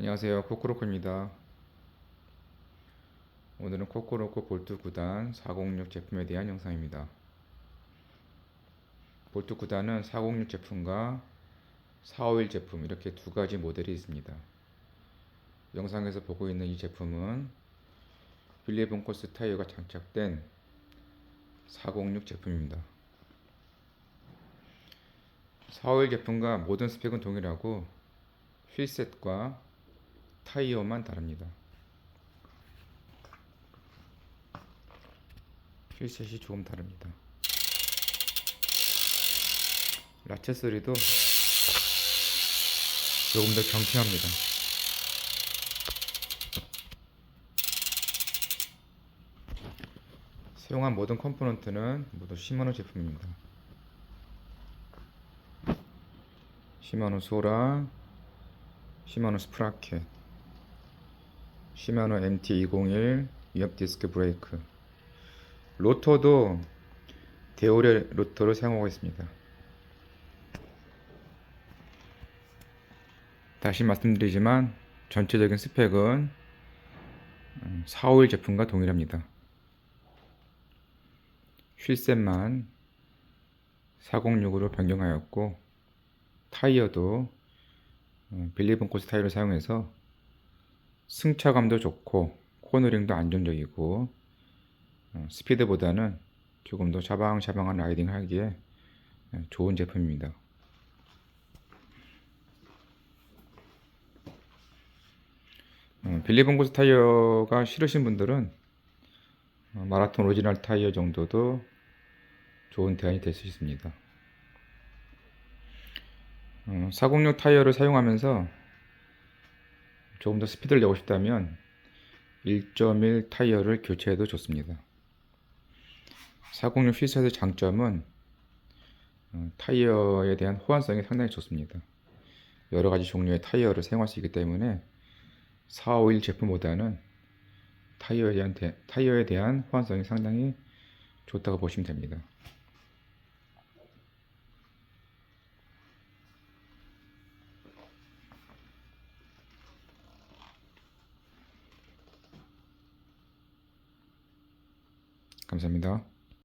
안녕하세요. 코코로코입니다. 오늘은 코코로코 볼트 9단 406 제품에 대한 영상입니다. 볼트 9단은 406 제품과 451 제품 이렇게 두 가지 모델이 있습니다. 영상에서 보고 있는 이 제품은 빌리 본 코스 타이어가 장착된 406 제품입니다. 451 제품과 모든 스펙은 동일하고 휠셋과 타이어만 다릅니다. 휠셋이 조금 다릅니다. 라체 소리도 조금 더 경쾌합니다. 사용한 모든 컴포넌트는 모두 시마노 제품입니다. 시마노 소라, 시마노 스프라켓, 시마노 MT201 위협 디스크 브레이크, 로터도 데오레 로터를 사용하고 있습니다. 다시 말씀드리지만 전체적인 스펙은 451 제품과 동일합니다. 휠셋만 406으로 변경하였고 타이어도 어, 빌리본 코스 타이어를 사용해서 승차감도 좋고 코너링도 안정적이고 어, 스피드보다는 조금 더 자방자방한 라이딩 하기에 어, 좋은 제품입니다. 어, 빌리본 코스 타이어가 싫으신 분들은 어, 마라톤 오리지널 타이어 정도도 좋은 대안이 될 수 있습니다. 어, 406 타이어를 사용하면서 조금 더 스피드를 내고 싶다면 1.1 타이어를 교체해도 좋습니다. 406 휠셋의 장점은 어, 타이어에 대한 호환성이 상당히 좋습니다. 여러 가지 종류의 타이어를 사용할 수 있기 때문에 451 제품보다는 타이어에 대한, 대, 타이어에 대한 호환성이 상당히 좋다고 보시면 됩니다. 감사합니다.